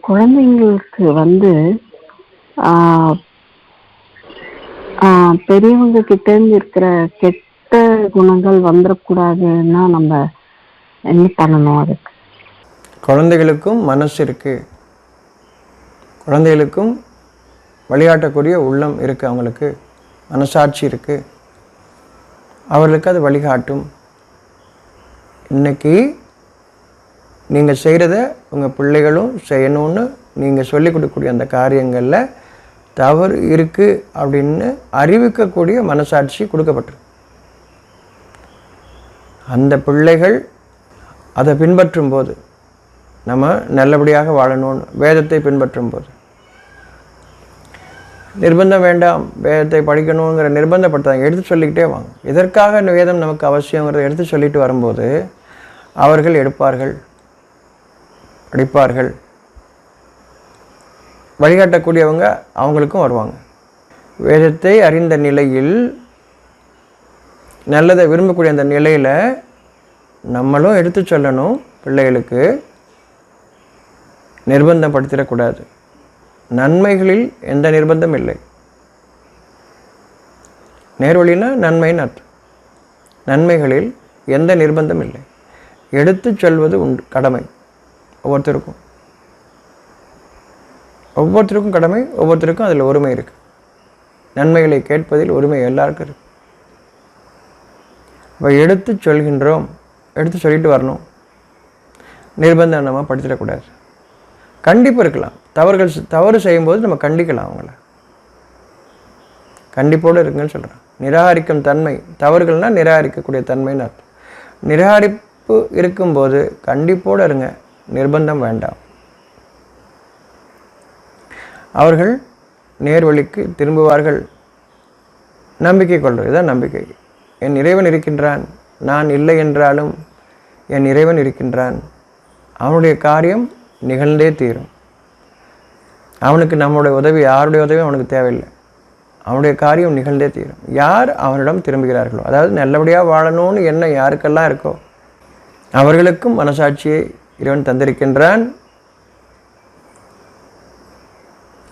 குழந்தைங்களுக்கு வந்து ஆஹ், ஆஹ், பெரியவங்க கிட்ட இருந்து இருக்கிற கெட்ட குணங்கள் வந்துடக்கூடாதுன்னா நம்ம என்ன பண்ணணும் அதுக்கு? குழந்தைகளுக்கும் மனசு இருக்கு. குழந்தைகளுக்கும் வழிகாட்டக்கூடிய உள்ளம் இருக்குது அவங்களுக்கு. மனசாட்சி இருக்குது அவர்களுக்கு அது வழிகாட்டும். இன்னைக்கு நீங்கள் செய்கிறத உங்கள் பிள்ளைகளும் செய்யணும்னு நீங்கள் சொல்லிக் கொடுக்கக்கூடிய அந்த காரியங்களில் தவறு இருக்குது அப்படின்னு அறிவிக்கக்கூடிய மனசாட்சி கொடுக்கப்பட்டிருக்கு. அந்த பிள்ளைகள் அதை பின்பற்றும் போது நம்ம நல்லபடியாக வாழணும்னு வேதத்தை பின்பற்றும் போது. நிர்பந்தம் வேண்டாம் வேதத்தை படிக்கணுங்கிற நிர்பந்தப்படுத்தாங்க எடுத்து சொல்லிக்கிட்டே வாங்க. இதற்காக இந்த வேதம் நமக்கு அவசியங்கிறத எடுத்து சொல்லிட்டு வரும்போது அவர்கள் எடுப்பார்கள். படிப்பார்கள் வழிகாட்டக்கூடியவங்க அவங்களுக்கும் வருவாங்க. வேதத்தை அறிந்த நிலையில் நல்லதை விரும்பக்கூடிய அந்த நிலையில் நம்மளும் எடுத்து சொல்லணும் பிள்ளைகளுக்கு. நிர்பந்தப்படுத்திடக்கூடாது நன்மைகளில் எந்த நிர்பந்தம் இல்லை. நேர்வழினா நன்மைன்னு அர்த்தம். நன்மைகளில் எந்த நிர்பந்தம் இல்லை. எடுத்து சொல்வது உண்டு கடமை. ஒவ்வொருத்தருக்கும். ஒவ்வொருத்தருக்கும் கடமை ஒவ்வொருத்தருக்கும் அதில் உரிமை இருக்குது நன்மைகளை கேட்பதில் உரிமை எல்லாருக்கும் இருக்கு. இப்போ எடுத்து சொல்கின்றோம் எடுத்து சொல்லிட்டு வரணும். நிர்பந்தம் நம்ம படுத்திடக்கூடாது கண்டிப்பாக இருக்கலாம். தவறுகள் தவறு செய்யும்போது நம்ம கண்டிக்கலாம் அவங்கள. கண்டிப்போடு இருக்குங்கன்னு சொல்கிறேன் நிராகரிக்கும் தன்மை தவறுகள்னால் நிராகரிக்கக்கூடிய தன்மைன்னு அர்த்தம். நிராகரிப்பு இருக்கும்போது கண்டிப்போடு இருங்க. நிர்பந்தம் வேண்டாம். அவர்கள் நேர்வழிக்கு திரும்புவார்கள். நம்பிக்கை கொள்வது நம்பிக்கை. என் இறைவன் இருக்கின்றான் நான் இல்லை என்றாலும் என் இறைவன் இருக்கின்றான். அவனுடைய காரியம் நிகழ்ந்தே தீரும். அவனுக்கு நம்மளுடைய உதவி யாருடைய உதவியும் அவனுக்கு தேவையில்லை. அவனுடைய காரியம் நிகழ்ந்தே தீரும். யார் அவனிடம் திரும்புகிறார்களோ அதாவது நல்லபடியாக வாழணும்னு எண்ணம் யாருக்கெல்லாம் இருக்கோ அவர்களுக்கும் மனசாட்சியை இறைவன் தந்திருக்கின்றான்.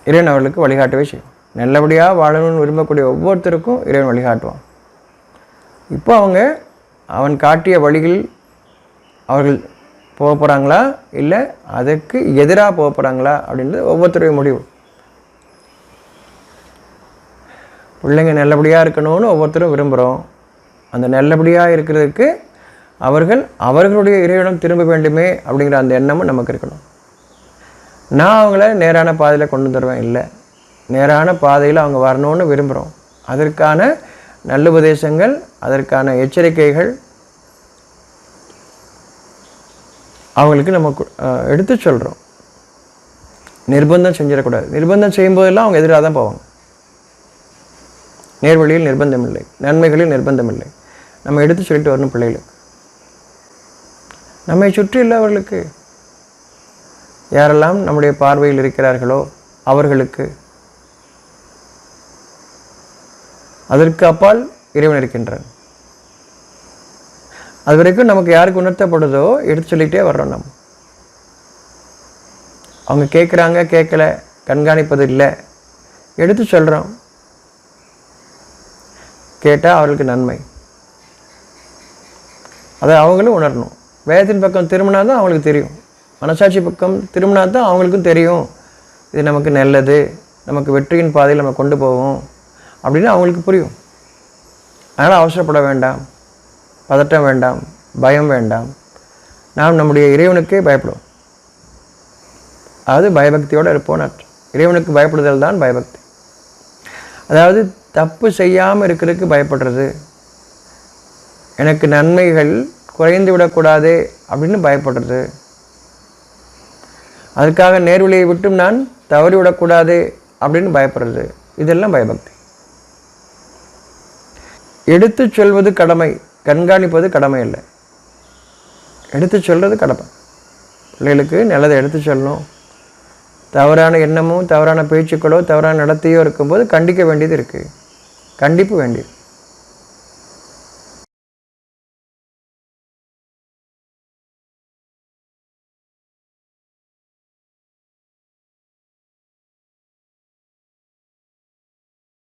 இறைவன் அவர்களுக்கு வழிகாட்டவே செய்யும். நல்லபடியாக வாழணும்னு விரும்பக்கூடிய ஒவ்வொருத்தருக்கும் இறைவன் வழிகாட்டுவான். இப்போ அவங்க அவன் காட்டிய வழிகள் அவர்கள் போக போகிறாங்களா இல்லை அதற்கு எதிராக போக போகிறாங்களா அப்படின்றது ஒவ்வொருத்தருடைய முடிவு. பிள்ளைங்க நல்லபடியாக இருக்கணும்னு ஒவ்வொருத்தரும் விரும்புகிறோம் அந்த நல்லபடியாக இருக்கிறதுக்கு அவர்கள் அவர்களுடைய இறைவனம் திரும்ப வேண்டுமே அப்படிங்கிற அந்த எண்ணமும் நமக்கு இருக்கணும். நான் அவங்கள நேரான பாதையில் கொண்டு தருவேன் இல்லை. நேரான பாதையில் அவங்க வரணும்னு விரும்புகிறோம் அதற்கான நல்ல உபதேசங்கள் அதற்கான எச்சரிக்கைகள் அவங்களுக்கு நம்ம கு- எடுத்து சொல்கிறோம் நிர்பந்தம் செஞ்சிடக்கூடாது. நிர்பந்தம் செய்யும்போதெல்லாம் அவங்க எதிராக தான் போவாங்க. நேர்வழியில் நிர்பந்தம் இல்லை. நன்மைகளில் நிர்பந்தம் இல்லை. நம்ம எடுத்து சொல்லிட்டு வரணும் பிள்ளைகளுக்கு. நம்மை சுற்றியுள்ளவர்களுக்கு யாரெல்லாம் நம்முடைய பார்வையில் இருக்கிறார்களோ அவர்களுக்கு. அதற்கு அப்பால் இறைவன் இருக்கின்றான். அது வரைக்கும் நமக்கு யாருக்கு உணர்த்தப்படுதோ எடுத்து சொல்லிகிட்டே வர்றோம் நம்ம அவங்க கேட்குறாங்க கேட்கல கண்காணிப்பது இல்லை. எடுத்து சொல்கிறோம் கேட்டால் அவர்களுக்கு நன்மை. அதை அவங்களும் உணரணும். வேதத்தின் பக்கம் திரும்பினா தான் அவங்களுக்கு தெரியும். மனசாட்சி பக்கம் திரும்பினா தான் அவங்களுக்கும் தெரியும். இது நமக்கு நல்லது. நமக்கு வெற்றியின் பாதையில் நம்ம கொண்டு போவோம். அப்படின்னு அவங்களுக்கு புரியும். அதனால் அவசரப்பட வேண்டாம். பதட்டம் வேண்டாம். பயம் வேண்டாம். நாம் நம்முடைய இறைவனுக்கே பயப்படுவோம். அதாவது பயபக்தியோடு இருப்போம் இறைவனுக்கு பயப்படுதல் தான் பயபக்தி. அதாவது தப்பு செய்யாமல் இருக்கிறதுக்கு பயப்படுறது. எனக்கு நன்மைகள் குறைந்து விடக்கூடாது அப்படின்னு பயப்படுறது. அதுக்காக நேர்வழியை விட்டும் நான் தவறி விடக்கூடாது அப்படின்னு பயப்படுறது. இதெல்லாம் பயபக்தி. எடுத்து சொல்வது கடமை கண்காணிப்பது கடமை இல்லை. எடுத்து சொல்கிறது கடமை. பிள்ளைகளுக்கு நல்லதை எடுத்து சொல்லணும். தவறான எண்ணமும் தவறான பேச்சுக்களோ தவறான நடத்தையோ இருக்கும்போது கண்டிக்க வேண்டியது இருக்குது கண்டிப்பு வேண்டியது.